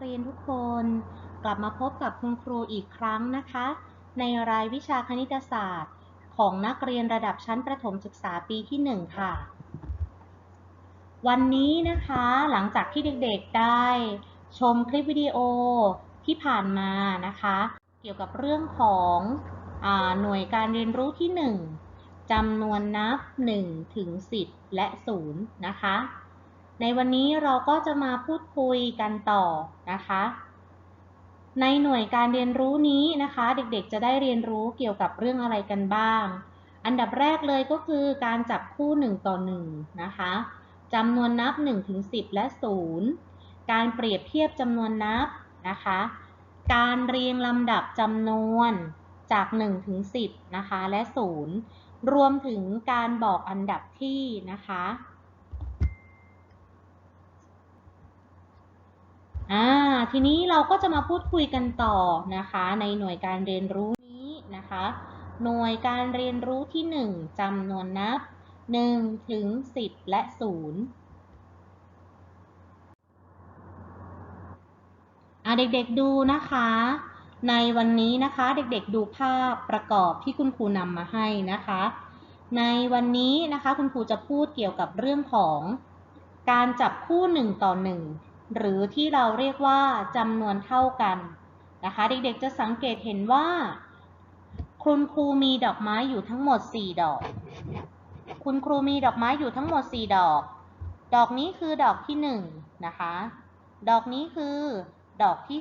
เรียนทุกคน กลับมาพบกับคุณครูอีกครั้งนะคะ ในรายวิชาคณิตศาสตร์ ของนักเรียนระดับชั้นประถมศึกษาปีที่ 1 ค่ะ วันนี้นะคะหลังจากที่เด็กๆได้ชมคลิปวิดีโอที่ผ่านมานะคะ เกี่ยวกับเรื่องของอหน่วยการเรียนรู้ที่ 1จำนวนนับ 1 ถึง 10 และ 0 นะคะ ในวันนี้เราก็จะมาพูดคุยกันต่อนะคะ ในหน่วยการเรียนรู้นี้นะคะ เด็กๆ จะได้เรียนรู้เกี่ยวกับเรื่องอะไรกันบ้าง อันดับแรกเลยก็คือการจับคู่ 1 ต่อ 1 นะคะจำนวนนับ 1 ถึง 10 และ 0 การเปรียบเทียบจำนวนนับนะคะ การเรียงลำดับจำนวนจาก 1 ถึง 10 นะคะ และ 0 รวมถึงการบอกอันดับที่นะคะ อ่าทีนี้เราก็จะมาพูดคุยกันต่อนะคะ ในหน่วยการเรียนรู้นี้นะคะ หน่วยการเรียนรู้ที่ 1จำนวนนับ 1 ถึง 10 และ0อ่าเด็กๆดูนะคะ ในวันนี้นะคะเด็กๆดูภาพประกอบที่คุณครูนำมาให้นะคะ ในวันนี้นะคะคุณครูจะพูดเกี่ยวกับเรื่องของการจับคู่1ต่อ1 หรือที่เราเรียกว่าจำนวนเท่ากันนะคะ เด็กๆจะสังเกตเห็นว่า คุณครูมีดอกไม้อยู่ทั้งหมด 4 ดอก คุณครูมีดอกไม้อยู่ทั้งหมด 4 ดอก ดอกนี้คือดอกที่1นะคะ ดอกนี้คือดอกที่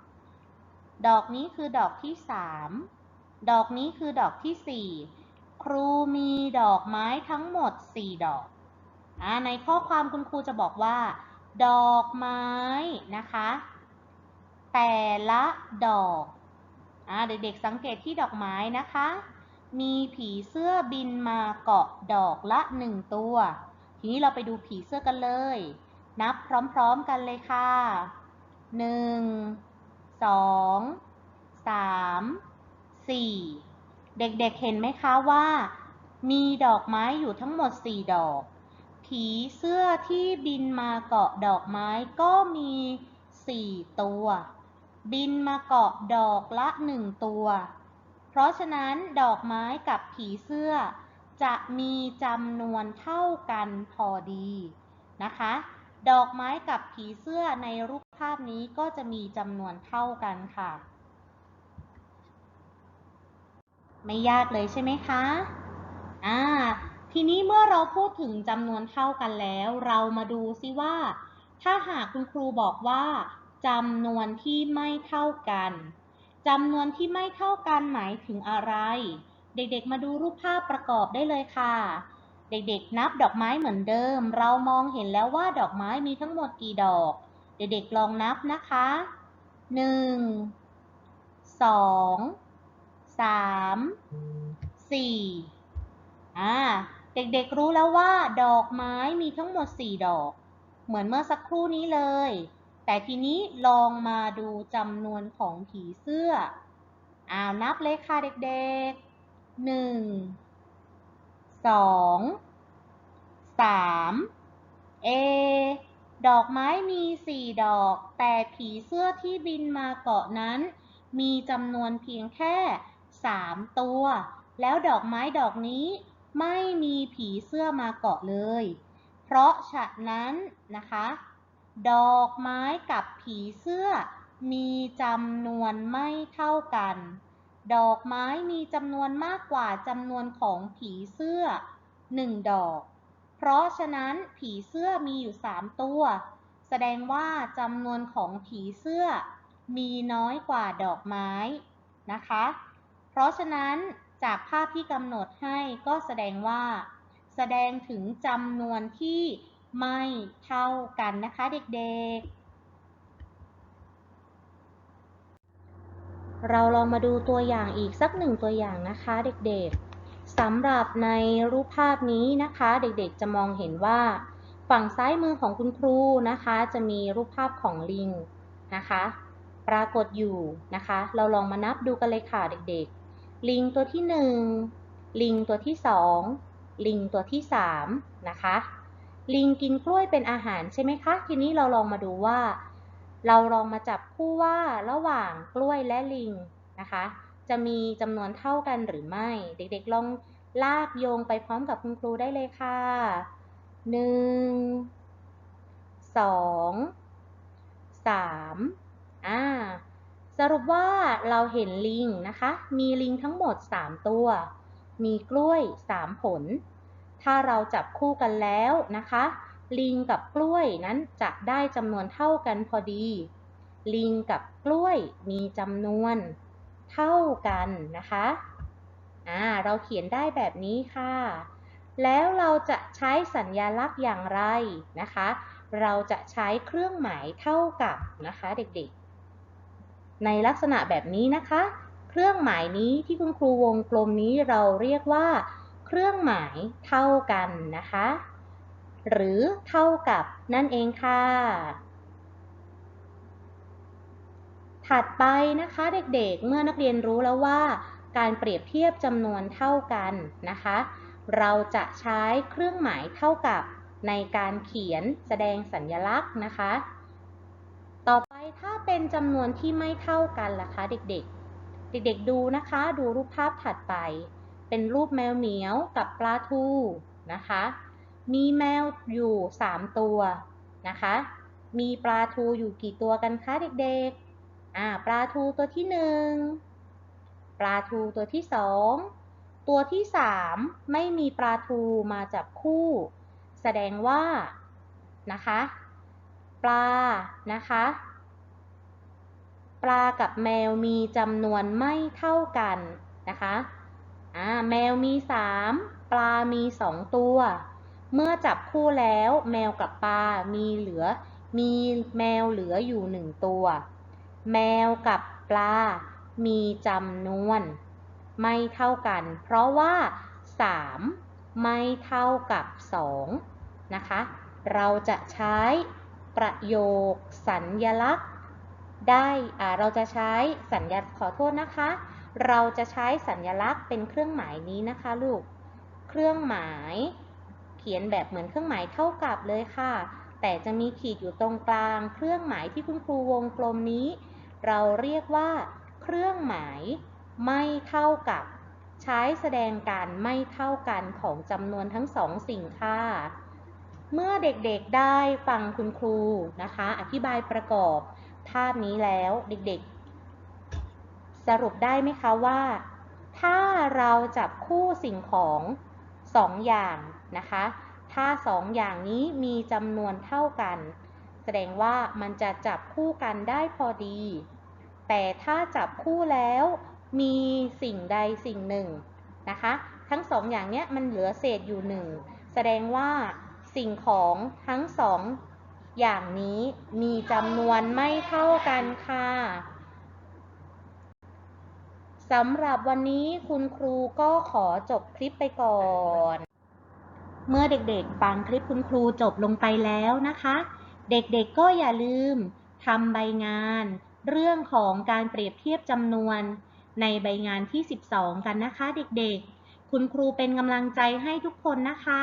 2 ดอกนี้คือดอกที่ 3 ดอกนี้คือดอกที่ 4 ครูมีดอกไม้ทั้งหมด 4 ดอกอในข้อความคุณครูจะบอกว่า ดอกไม้นะคะ แต่ละดอกอเด็กๆสังเกตที่ดอกไม้นะคะ มีผีเสื้อบินมาเกาะดอกละหนึ่งตัว ทีนี้เราไปดูผีเสื้อกันเลย นับพร้อมๆกันเลยค่ะหนึ่งสองสามสี่เด็กๆเห็นไหมคะว่า มีดอกไม้อยู่ทั้งหมดสี่ดอก ผีเสื้อที่บินมาเกาะดอกไม้ก็มีสี่ตัว บินมาเกาะดอกละหนึ่งตัว เพราะฉะนั้นดอกไม้กับผีเสื้อ จะมีจำนวนเท่ากันพอดีนะคะ ดอกไม้กับผีเสื้อในรูปภาพนี้ก็จะมีจำนวนเท่ากันค่ะ ไม่ยากเลยใช่ไหมคะ อ่า ทีนี้เมื่อเราพูดถึงจำนวนเท่ากันแล้ว เรามาดูซิว่า ถ้าหากคุณครูบอกว่าจำนวนที่ไม่เท่ากันจำนวนที่ไม่เท่ากันหมายถึงอะไร เด็กๆ มาดูรูปภาพประกอบได้เลยค่ะ เด็กๆ นับดอกไม้เหมือนเดิม เรามองเห็นแล้วว่าดอกไม้มีทั้งหมดกี่ดอก เด็กๆ ลองนับนะคะหนึ่งสองสามสี่อ่า เด็กๆรู้แล้วว่า ดอกไม้มีทั้งหมด 4 ดอก เหมือนเมื่อสักครู่นี้เลย แต่ทีนี้ลองมาดูจำนวนของผีเสื้อ อ้าวนับเลยค่ะเด็กๆ 1 2 3 เอ ดอกไม้มี 4 ดอก แต่ผีเสื้อที่บินมาเกาะนั้น มีจำนวนเพียงแค่ 3 ตัว แล้วดอกไม้ดอกนี้ ไม่มีผีเสื้อมาเกาะเลย เพราะฉะนั้นนะคะ ดอกไม้กับผีเสื้อ มีจำนวนไม่เท่ากัน ดอกไม้มีจำนวนมากกว่าจำนวนของผีเสื้อหนึ่งดอก เพราะฉะนั้นผีเสื้อมีอยู่สามตัว แสดงว่าจำนวนของผีเสื้อ มีน้อยกว่าดอกไม้นะคะ เพราะฉะนั้น จากภาพที่กำหนดให้ก็แสดงว่า แสดงถึงจำนวนที่ไม่เท่ากันนะคะเด็กๆ เราลองมาดูตัวอย่างอีกสักหนึ่งตัวอย่างนะคะเด็กๆสำหรับในรูปภาพนี้นะคะเด็กๆจะมองเห็นว่า ฝั่งซ้ายมือของคุณครูนะคะ จะมีรูปภาพของลิงนะคะ ปรากฏอยู่นะคะ เราลองมานับดูกันเลยค่ะเด็กๆ ลิงตัวที่หนึ่งลิงตัวที่สองลิงตัวที่สามนะคะ ลิงกินกล้วยเป็นอาหารใช่ไหมคะ ทีนี้เราลองมาดูว่า เราลองมาจับคู่ว่าระหว่างกล้วยและลิงนะคะ จะมีจำนวนเท่ากันหรือไม่ เด็กๆลองลากโยงไปพร้อมกับคุณครูได้เลยค่ะหนึ่งสองสามอ่า สรุปว่าเราเห็นลิงนะคะ มีลิงทั้งหมด 3 ตัว มีกล้วย 3 ผล ถ้าเราจับคู่กันแล้วนะคะ ลิงกับกล้วยนั้นจะได้จำนวนเท่ากันพอดี ลิงกับกล้วยมีจำนวนเท่ากันนะคะอ่าเราเขียนได้แบบนี้ค่ะ แล้วเราจะใช้สัญญลักษณ์อย่างไรนะคะ เราจะใช้เครื่องหมายเท่ากับนะคะเด็กๆ ในลักษณะแบบนี้นะคะ เครื่องหมายนี้ที่คุณครูวงกลมนี้เราเรียกว่า เครื่องหมายเท่ากันนะคะ หรือเท่ากับนั่นเองค่ะ ถัดไปนะคะเด็กๆ เมื่อนักเรียนรู้แล้วว่า การเปรียบเทียบจำนวนเท่ากันนะคะ เราจะใช้เครื่องหมายเท่ากับในการเขียนแสดงสัญลักษณ์นะคะ เป็นจำนวนที่ไม่เท่ากันล่ะคะ เด็กๆ เด็กๆดูนะคะ ดูรูปภาพถัดไป เป็นรูปแมวเหมียวกับปลาทูนะคะ มีแมวอยู่ 3 ตัวนะคะ มีปลาทูอยู่กี่ตัวกันคะเด็กๆ อ่า ปลาทูตัวที่หนึ่งปลาทูตัวที่สองตัวที่สามไม่มีปลาทูมาจับคู่ แสดงว่านะคะ ปลานะคะ ปลากับแมวมีจำนวนไม่เท่ากันนะคะอ่าแมวมีสามปลามีสองตัว เมื่อจับคู่แล้วแมวกับปลามีเหลือ มีแมวเหลืออยู่หนึ่งตัว แมวกับปลา มีจำนวน ไม่เท่ากัน เพราะว่า 3 ไม่เท่ากับ 2 นะคะ เราจะใช้ประโยคสัญญลักษณ์ ได้เราจะใช้สัญญาขอโทษนะคะ เราจะใช้สัญลักษณ์เป็นเครื่องหมายนี้นะคะลูก เครื่องหมาย เขียนแบบเหมือนเครื่องหมายเท่ากับเลยค่ะ แต่จะมีขีดอยู่ตรงกลาง เครื่องหมายที่คุณครูวงกลมนี้ เราเรียกว่า เครื่องหมายไม่เท่ากับ ใช้แสดงการไม่เท่ากันของจำนวนทั้งสองสิ่งค่ะเมื่อเด็กๆได้ฟังคุณครูนะคะ อธิบายประกอบ ภาพนี้แล้วเด็กๆ สรุปได้ไหมคะว่า ถ้าเราจับคู่สิ่งของสองอย่างนะคะ ถ้าสองอย่างนี้มีจำนวนเท่ากัน แสดงว่ามันจะจับคู่กันได้พอดี แต่ถ้าจับคู่แล้วมีสิ่งใดสิ่งหนึ่งนะคะ ทั้งสองอย่างเนี้ยมันเหลือเศษอยู่หนึ่งแสดงว่าสิ่งของทั้งสอง อย่างนี้มีจำนวนไม่เท่ากันค่ะสำหรับวันนี้คุณครูก็ขอจบคลิปไปก่อน เมื่อเด็กๆฟังคลิปคุณครูจบลงไปแล้วนะคะ เด็กๆก็อย่าลืมทำใบงาน เรื่องของการเปรียบเทียบจำนวนในใบงานที่ 12 กันนะคะ เด็กๆ คุณครูเป็นกำลังใจให้ทุกคนนะคะ